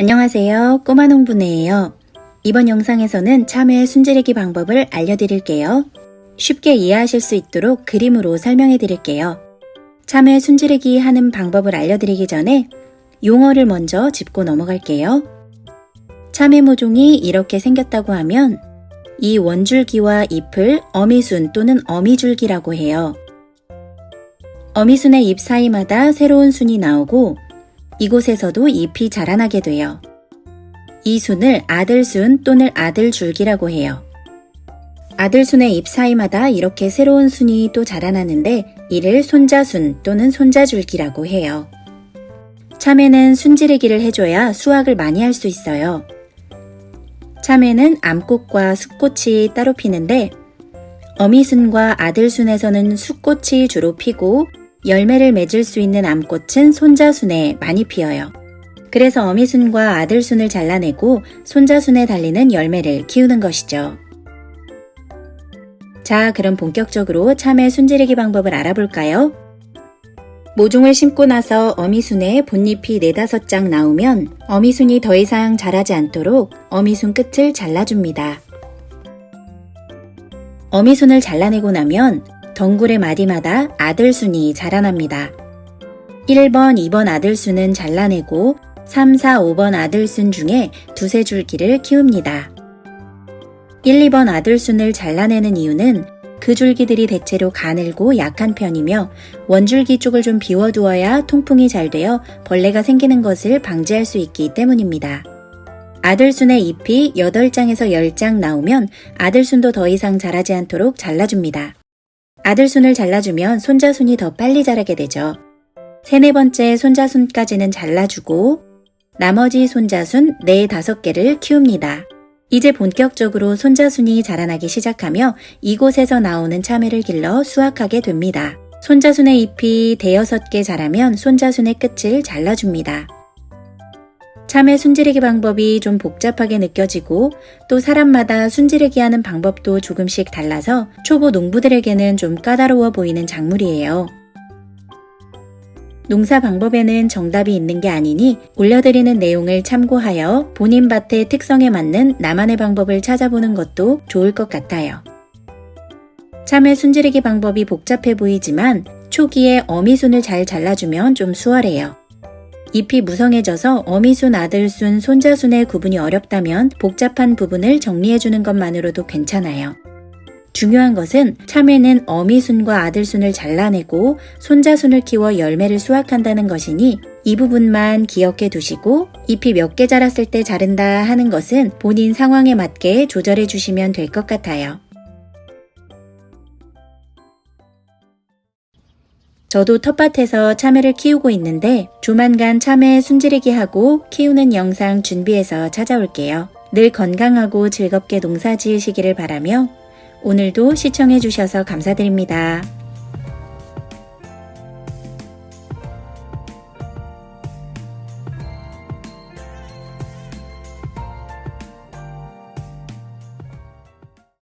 안녕하세요. 꼬마 농부네예요. 이번 영상에서는 참외 순지르기 방법을 알려드릴게요. 쉽게 이해하실 수 있도록 그림으로 설명해 드릴게요. 참외 순지르기 하는 방법을 알려드리기 전에 용어를 먼저 짚고 넘어갈게요. 참외 모종이 이렇게 생겼다고 하면 이 원줄기와 잎을 어미순 또는 어미줄기라고 해요. 어미순의 잎 사이마다 새로운 순이 나오고 이곳에서도 잎이 자라나게 돼요. 이 순을 아들순 또는 아들줄기라고 해요. 아들순의 잎 사이마다 이렇게 새로운 순이 또 자라나는데 이를 손자순 또는 손자줄기라고 해요. 참외는 순지르기를 해줘야 수확을 많이 할 수 있어요. 참외는 암꽃과 숫꽃이 따로 피는데 어미순과 아들순에서는 숫꽃이 주로 피고 열매를 맺을 수 있는 암꽃은 손자순에 많이 피어요. 그래서 어미순과 아들순을 잘라내고 손자순에 달리는 열매를 키우는 것이죠. 자, 그럼 본격적으로 참외 순지르기 방법을 알아볼까요? 모종을 심고 나서 어미순에 본잎이 네다섯 장 나오면 어미순이 더 이상 자라지 않도록 어미순 끝을 잘라줍니다. 어미순을 잘라내고 나면 덩굴의 마디마다 아들순이 자라납니다. 1번, 2번 아들순은 잘라내고 3, 4, 5번 아들순 중에 두세 줄기를 키웁니다. 1, 2번 아들순을 잘라내는 이유는 그 줄기들이 대체로 가늘고 약한 편이며 원줄기 쪽을 좀 비워두어야 통풍이 잘 되어 벌레가 생기는 것을 방지할 수 있기 때문입니다. 아들순의 잎이 8장에서 10장 나오면 아들순도 더 이상 자라지 않도록 잘라줍니다. 아들순을 잘라주면 손자순이 더 빨리 자라게 되죠. 세네 번째 손자순까지는 잘라주고 나머지 손자순 4, 5개를 키웁니다. 이제 본격적으로 손자순이 자라나기 시작하며 이곳에서 나오는 참외를 길러 수확하게 됩니다. 손자순의 잎이 대여섯 개 자라면 손자순의 끝을 잘라줍니다. 참외 순지르기 방법이 좀 복잡하게 느껴지고 또 사람마다 순지르기 하는 방법도 조금씩 달라서 초보 농부들에게는 좀 까다로워 보이는 작물이에요. 농사 방법에는 정답이 있는 게 아니니 올려드리는 내용을 참고하여 본인 밭의 특성에 맞는 나만의 방법을 찾아보는 것도 좋을 것 같아요. 참외 순지르기 방법이 복잡해 보이지만 초기에 어미순을 잘 잘라주면 좀 수월해요. 잎이 무성해져서 어미순, 아들순, 손자순의 구분이 어렵다면 복잡한 부분을 정리해주는 것만으로도 괜찮아요. 중요한 것은 참외는 어미순과 아들순을 잘라내고 손자순을 키워 열매를 수확한다는 것이니 이 부분만 기억해 두시고 잎이 몇 개 자랐을 때 자른다 하는 것은 본인 상황에 맞게 조절해 주시면 될 것 같아요. 저도 텃밭에서 참외를 키우고 있는데 조만간 참외 순지르기 하고 키우는 영상 준비해서 찾아올게요. 늘 건강하고 즐겁게 농사 지으시기를 바라며 오늘도 시청해주셔서 감사드립니다.